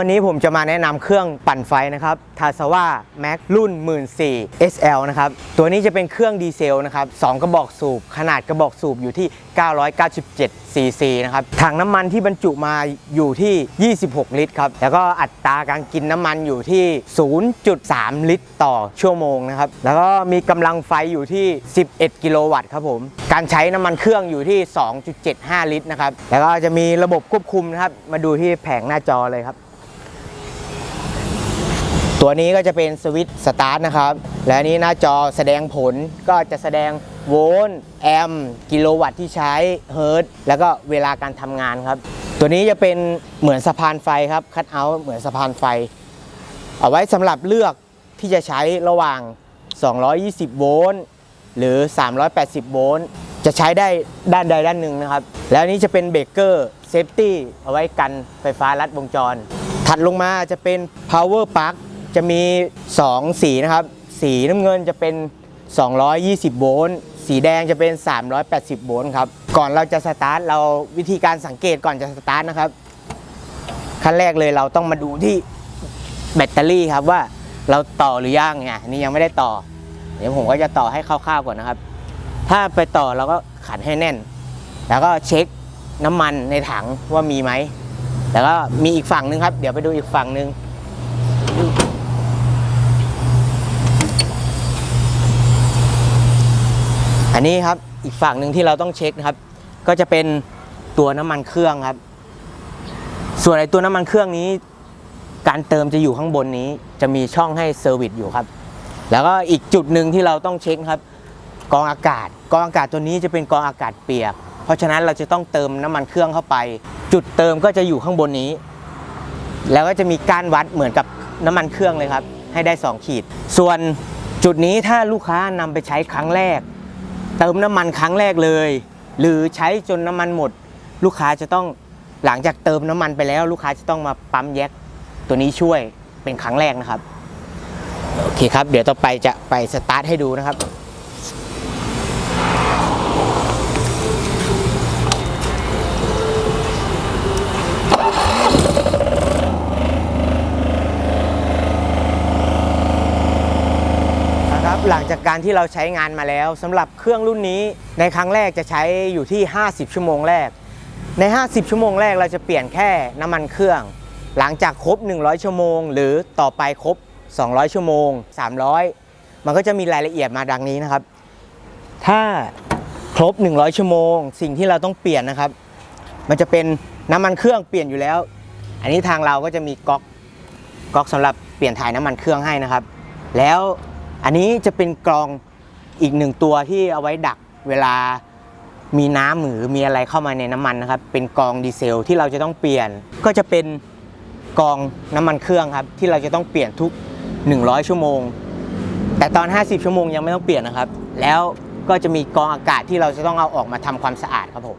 วันนี้ผมจะมาแนะนำเครื่องปั่นไฟนะครับทาซาว่าแม็กรุ่น 14 SL นะครับ ตัวนี้จะเป็นเครื่องดีเซลนะครับ 2 กระบอกสูบ ขนาดกระบอกสูบอยู่ที่ 997 cc นะครับ ถังน้ำมันที่บรรจุมาอยู่ที่ 26 ลิตรครับ แล้วก็อัตราการกินน้ำมันอยู่ที่ 0.3 ลิตรต่อชั่วโมงนะครับ แล้วก็มีกำลังไฟอยู่ที่ 11 กิโลวัตต์ครับผม การใช้น้ำมันเครื่องอยู่ที่ 2.75 ลิตรนะครับ แล้วก็จะมีระบบควบคุมนะครับ มาดูที่แผงหน้าจอเลยครับ ตัวนี้ก็จะเป็นสวิตช์สตาร์ทนะครับ และนี้หน้าจอแสดงผลก็จะแสดงโวลต์แอมป์กิโลวัตต์ที่ใช้เฮิร์ตแล้วก็เวลาการทำงานครับ ตัวนี้จะเป็นเหมือนสะพานไฟครับคัดเอาท์เหมือนสะพานไฟ เอาไว้สำหรับเลือกที่จะใช้ระหว่าง 220 โวลต์หรือ 380 โวลต์จะใช้ได้ด้านใดด้านหนึ่งนะครับ แล้วนี้จะเป็นเบรกเกอร์เซฟตี้เอาไว้กันไฟฟ้าลัดวงจร ถัดลงมาจะเป็น power plug จะมี 2 สีนะครับ สีน้ำเงินจะเป็น 220 โวลต์ สีแดงจะเป็น 380 โวลต์ครับ ก่อนเราจะสตาร์ทเราวิธีการสังเกตก่อนจะสตาร์ทนะครับ ขั้นแรกเลยเราต้องมาดูที่แบตเตอรี่ครับว่าเราต่อหรือยังเนี่ยนี่ยังไม่ได้ต่อ เดี๋ยวผมก็จะต่อให้คร่าวๆก่อนนะครับ ถ้าไปต่อเราก็ขันให้แน่น แล้วก็เช็คน้ำมันในถังว่ามีไหม แล้วก็มีอีกฝั่งหนึงครับ เดี๋ยวไปดูอีกฝั่งหนึง อันนี้ครับอีกฝั่งหนึ่งที่เราต้องเช็คนะครับ ก็จะเป็นตัวน้ำมันเครื่องครับ ส่วนไอตัวน้ำมันเครื่องนี้ การเติมจะอยู่ข้างบนนี้ จะมีช่องให้เซอร์วิสอยู่ครับ แล้วก็อีกจุดหนึ่งที่เราต้องเช็คครับ กองอากาศ กองอากาศตัวนี้จะเป็นกองอากาศเปียก เพราะฉะนั้นเราจะต้องเติมน้ำมันเครื่องเข้าไป จุดเติมก็จะอยู่ข้างบนนี้ แล้วก็จะมีก้านวัดเหมือนกับน้ำมันเครื่องเลยครับ ให้ได้ 2 ขีด ส่วนจุดนี้ถ้าลูกค้านำไปใช้ครั้งแรก เติมน้ำมันครั้งแรกเลย หรือใช้จนน้ำมันหมด ลูกค้าจะต้องหลังจากเติมน้ำมันไปแล้ว ลูกค้าจะต้องมาปั๊มแยกตัวนี้ช่วยเป็นครั้งแรกนะครับโอเคครับ เดี๋ยวต่อไปจะไปสตาร์ทให้ดูนะครับ หลังจากการที่เราใช้งานมาแล้วสำหรับเครื่องรุ่นนี้ในครั้งแรกจะใช้อยู่ที่ 50 ชั่วโมงแรก ใน 50 ชั่วโมงแรกเราจะเปลี่ยนแค่น้ำมันเครื่อง หลังจากครบ 100 ชั่วโมง หรือต่อไปครบ 200 ชั่วโมง 300 มันก็จะมีรายละเอียดมาดังนี้นะครับ ถ้าครบ 100 ชั่วโมง สิ่งที่เราต้องเปลี่ยนนะครับ มันจะเป็นน้ำมันเครื่องเปลี่ยนอยู่แล้ว อันนี้ทางเราก็จะมีก๊อกก๊อกสำหรับเปลี่ยนถ่ายน้ำมันเครื่องให้นะครับ แล้ว อันนี้จะเป็นกรองอีกหนึ่งตัวที่เอาไว้ดักเวลามีน้ำหรือมีอะไรเข้ามาในน้ำมันนะครับ เป็นกรองดีเซลที่เราจะต้องเปลี่ยน ก็จะเป็นกรองน้ำมันเครื่องครับ ที่เราจะต้องเปลี่ยนทุก 100 ชั่วโมง แต่ตอน 50 ชั่วโมงยังไม่ต้องเปลี่ยนนะครับ แล้วก็จะมีกรองอากาศที่เราจะต้องเอาออกมาทำความสะอาดครับผม